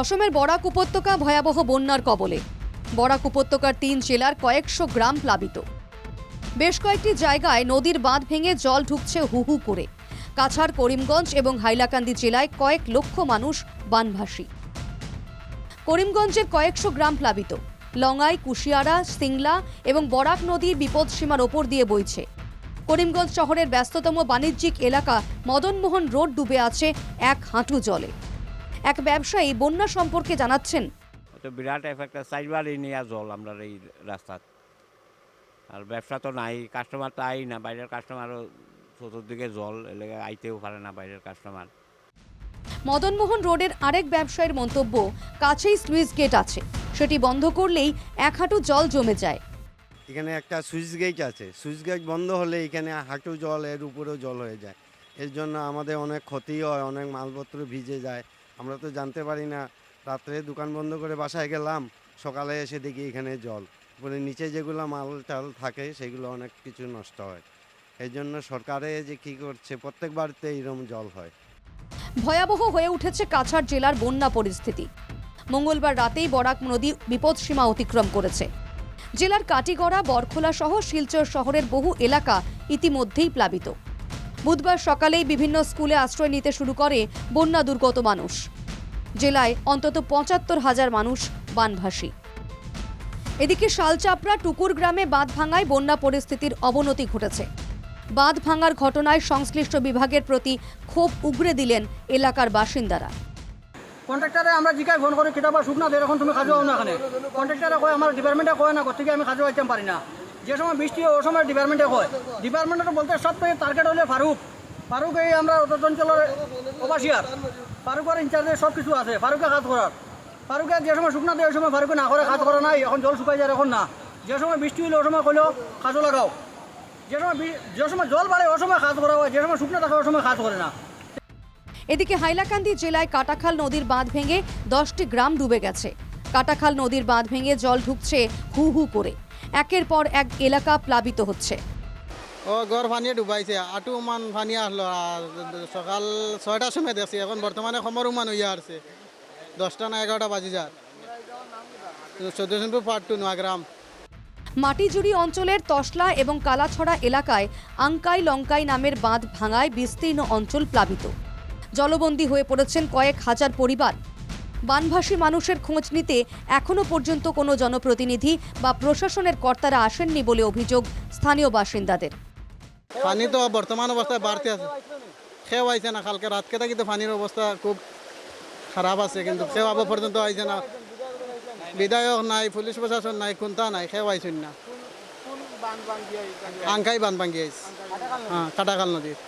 অসমের বরাক উপত্যকা ভয়াবহ বন্যার কবলে। বরাক উপত্যকার তিন জেলার কয়েকশো গ্রাম প্লাবিত। বেশ কয়েকটি জায়গায় নদীর বাঁধ ভেঙে জল ঢুকছে হু হু করে। কাছাড়, করিমগঞ্জ এবং হাইলাকান্দি জেলায় কয়েক লক্ষ মানুষ বানভাসী। করিমগঞ্জের কয়েকশো গ্রাম প্লাবিত। লঙ্গাই, কুশিয়ারা, সিংলা এবং বরাক নদীর বিপদসীমার ওপর দিয়ে বইছে। করিমগঞ্জ শহরের ব্যস্ততম বাণিজ্যিক এলাকা মদনমোহন রোড ডুবে আছে এক হাঁটু জলে। এক ব্যবসায়ী বন্যা সম্পর্কে জানাচ্ছেন। তো বিরাট এফেক্ট চাইবারই নিয়ে জল আমরা এই রাস্তাত আর ব্যবসা তো নাই কাস্টমার তো আই না বাইরের কাস্টমারও চতুর্দিকে জল এলাকা আইতেও পারে না বাইরের কাস্টমার মদনমোহন রোডের আরেক ব্যবসায়ীর মন্তব্য কাছেই সুইচ গেট আছে সেটি বন্ধ করলেই এক হাঁটু জল জমে যায়। এখানে একটা সুইচ গেট আছে সুইচ গেট বন্ধ হলে এখানে হাঁটু জল এর উপরেও জল হয়ে যায়। এর জন্য আমাদের অনেক ক্ষতি হয় অনেক মালপত্র ভিজে যায় আমরা তো জানতে পারি না। রাত্রে দোকান বন্ধ করে বাসায় গেলাম, সকালে এসে দেখি এখানে জল। উপরে নিচে যেগুলো মাল টাল থাকে, সেগুলো অনেক কিছু নষ্ট হয়। এই জন্য সরকারে যে কী করছে, প্রত্যেক বাড়িতে এরকম জল হয়। ভয়াবহ হয়ে উঠেছে কাছাড় জেলার বন্যা পরিস্থিতি। মঙ্গলবার রাতেই বরাক নদী বিপদসীমা অতিক্রম করেছে। জেলার কাটিগড়া, বরখোলা সহ শিলচর শহরের বহু এলাকা ইতিমধ্যেই প্লাবিত। বুধবার সকালেই বিভিন্ন স্কুলে আশ্রয় নিতে শুরু করে বন্যা দুর্গত মানুষ। জেলায় অন্তত পঁচাত্তর হাজার মানুষ বানভাসী। এদিকে শালচাপড়া টুকুর গ্রামে বাঁধ ভাঙায় বন্যা পরিস্থিতির অবনতি ঘটেছে। বাঁধ ভাঙার ঘটনায় সংশ্লিষ্ট বিভাগের প্রতি ক্ষোভ উগরে দিলেন এলাকার বাসিন্দারা। কন্ট্রাক্টারে আমরা জিকায় ফোন করি, কিতাবা শুকনা দিয়ে এখন তুমি কাজও না এখানে কন্ট্রাক্টারে কয়, আমার ডিপার্টমেন্টে কয় না গতিকে আমি কাজও আইতে পারি না। যে সময় বৃষ্টি হয়, ওই সময় ডিপার্টমেন্টে কয়। ডিপার্টমেন্টে বলতে সব থেকে টার্গেট হলে ফারুক। ফারুক এই আমরা উত্তর অঞ্চলের ওবাসিয়ার ফারুকের ইনচার্জে সব কিছু আছে, ফারুকে কাজ করার। ফারুকে যে সময় শুকনা দেয়, ওই সময় ফারুকে না করে কাজ করা নাই, এখন জল শুকাই যায় এখন না। যে সময় বৃষ্টি হলে ওই সময় কইলেও কাজও লাগাও। যে সময় যে সময় জল বাড়ে, ওই সময় কাজ করা হয় যে সময় শুকনা থাকে, ওই সময় কাজ করে না। এদিকে হাইলাকান্দি জেলায় কাটাখাল নদীর বাঁধ ভেঙে দশটি গ্রাম ডুবে গেছে। কাটাখাল নদীর বাঁধ ভেঙে জল ঢুকছে হু হু করে। একের পর এক এলাকা প্লাবিত হচ্ছে। ও গড় পানিয়ে ডুবাইছে। আটু মান পানি আসলো। সকাল ছয়টার সময় দেখছি এখন বর্তমানে সমর মান হইয়া আসছে দশটা না এগারোটা বাজি যার চৌদ্দশনপুর পার্ট টু নোয়াগ্রাম মাটিজুড়ি অঞ্চলের তসলা এবং কালাছড়া এলাকায় আঙ্কাই লঙ্কাই নামের বাঁধ ভাঙায় বিস্তীর্ণ অঞ্চল প্লাবিত। জলবন্দী হয়ে পড়েছেন কয়েক হাজার পরিবার। বানভাসী মানুষের খোঁজ নিতে এখনও পর্যন্ত কোনো জনপ্রতিনিধি বা প্রশাসনের কর্তারা আসেননি বলে অভিযোগ স্থানীয় বাসিন্দাদের। পানি তো বর্তমান অবস্থায় বাড়তে আছে। খেয়ে আইছে না কালকে রাতকে থাকি তো পানির অবস্থা খুব খারাপ আছে কিন্তু খেয়ে আবো পর্যন্ত আইছে না। বিধায়ক নাই পুলিশ প্রশাসন নাই কোনটা নাই খেয়ে আইছেন না। আঙ্কাই বান ভাঙ্গি আইছে। হ্যাঁ কাটাখাল নদীর।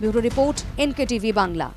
Bureau report NK TV Bangla.